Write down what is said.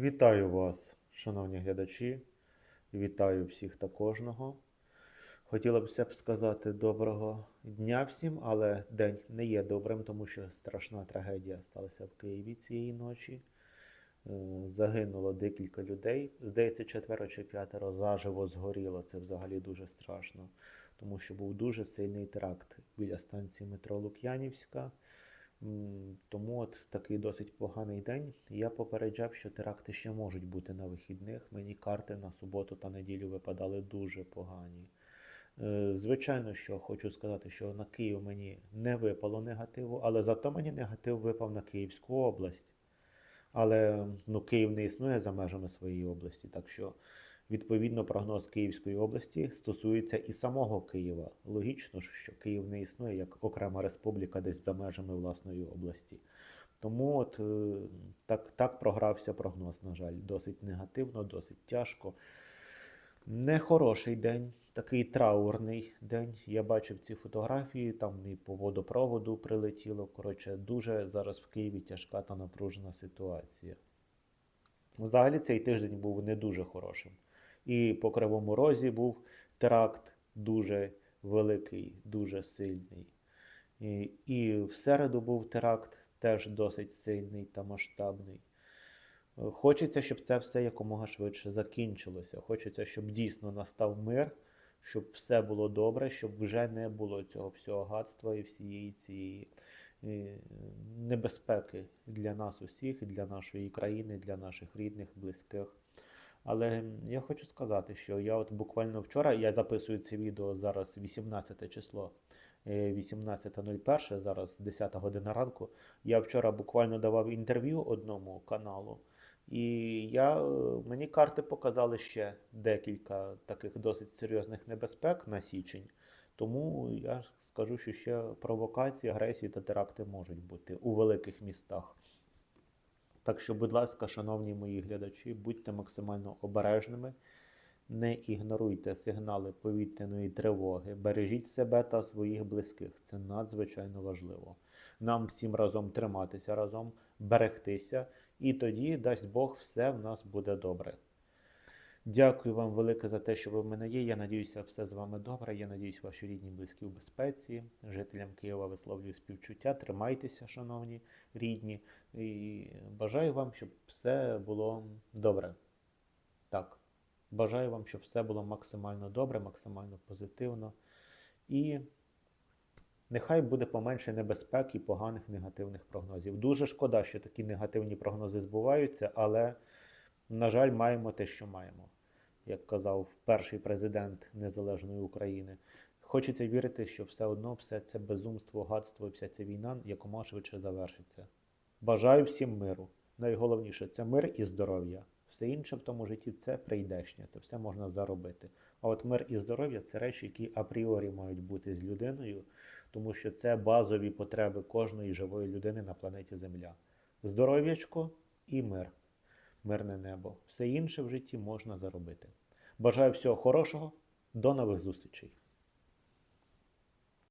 Вітаю вас, шановні глядачі. Вітаю всіх та кожного. Хотілося б сказати доброго дня всім, але день не є добрим, тому що страшна трагедія сталася в Києві цієї ночі. Е, Загинуло декілька людей. Здається, четверо чи п'ятеро заживо згоріло. Це взагалі дуже страшно, тому що був дуже сильний теракт біля станції метро Лук'янівська. Тому от такий досить поганий день. Я попереджав, що теракти ще можуть бути на вихідних. Мені карти на суботу та неділю випадали дуже погані. Е, Звичайно, що хочу сказати, що на Київ мені не випало негативу, але зато мені негатив випав на Київську область. Але ну, Київ не існує за межами своєї області, так що відповідно прогноз Київської області стосується і самого Києва. Логічно, що Київ не існує як окрема республіка десь за межами власної області. Тому от е, так, так програвся прогноз, на жаль, досить негативно, досить тяжко. Нехороший день, такий траурний день. Я бачив ці фотографії, там і по водопроводу прилетіло. Коротше, дуже зараз в Києві тяжка та напружена ситуація. Взагалі цей тиждень був не дуже хорошим. І по Кривому Розі був теракт дуже великий, дуже сильний. І, і в середу був теракт теж досить сильний та масштабний. Е, Хочеться, щоб це все якомога швидше закінчилося. Хочеться, щоб дійсно настав мир, щоб все було добре, щоб вже не було цього всього гадства і всієї цієї е, небезпеки для нас усіх, для нашої країни, для наших рідних, близьких. Але я хочу сказати, що я от буквально вчора я записую це відео зараз 18 число. е, 18.01, зараз 10 година ранку. Я вчора буквально давав інтерв'ю одному каналу, і я, е, мені карти показали ще декілька таких досить серйозних небезпек на січень. Тому я скажу, що ще провокації, агресії та теракти можуть бути у великих містах. Так що, будь ласка, шановні мої глядачі, будьте максимально обережними, не ігноруйте сигнали повітряної тривоги, бережіть себе та своїх близьких. Це надзвичайно важливо. Нам всім разом триматися разом, берегтися, і тоді, дасть Бог, все в нас буде добре. Дякую вам велике за те, що ви в мене є. Я надіюся, все з вами добре. Я надіюсь, ваші рідні близькі у безпеці. Жителям Києва висловлюю співчуття. Тримайтеся, шановні рідні, і бажаю вам, щоб все було добре. Так, бажаю вам, щоб все було максимально добре, максимально позитивно. І нехай буде поменше небезпек і поганих негативних прогнозів. Дуже шкода, що такі негативні прогнози збуваються, але, на жаль, маємо те, що маємо, як казав перший президент Незалежної України. Хочеться вірити, що все одно все це безумство, гадство вся ця війна якомога швидше завершиться. Бажаю всім миру. Найголовніше це мир і здоров'я. Все інше в тому житті це прийдешнє, це все можна заробити. А от мир і здоров'я це речі, які апріорі мають бути з людиною, тому що це базові потреби кожної живої людини на планеті Земля. Здоров'ячко і мир, мирне небо. Все інше в житті можна заробити. Бажаю всього хорошого, до нових зустрічей!